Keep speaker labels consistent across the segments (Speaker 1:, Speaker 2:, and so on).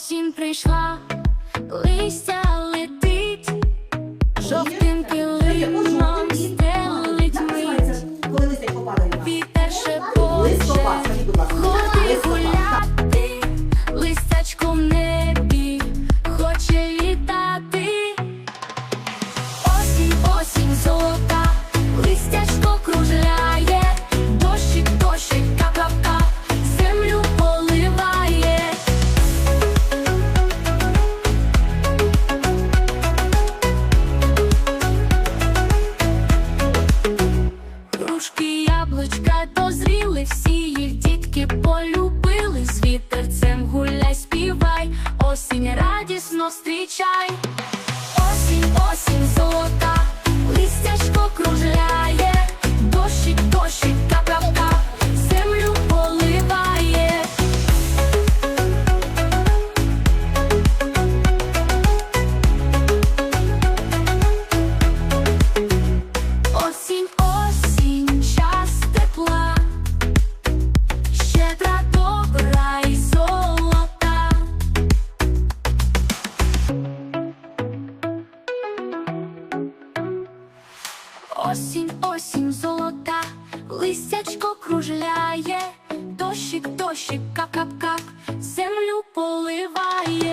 Speaker 1: осінь прийшла листя. яблучка дозріли, всі їх дітки полюбили, з вітерцем гуляй, співай, осінь радісно стрічай. Осінь, осінь золота, лисячко кружляє, дощик, дощик, как-как-как, землю поливає.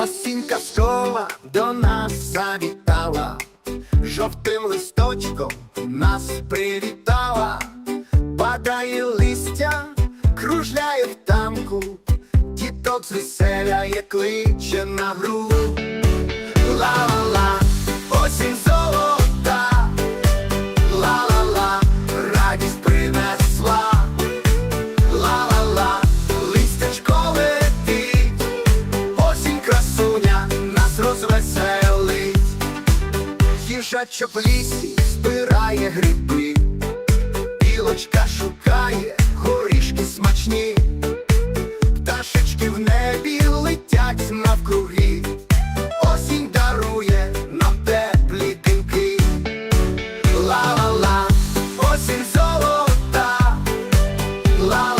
Speaker 1: Осінь
Speaker 2: казкова до нас завітала, жовтим листочком нас привітала, падає листя, кружляє в танку, діток звеселяє кличе на гру. Ла-ла-ла. Кошачок в лісі збирає гриби, білочка шукає горішки смачні, пташечки в небі летять навкруги, осінь дарує нам теплі димки. Ла-ла-ла, осінь золота. Ла-ла-ла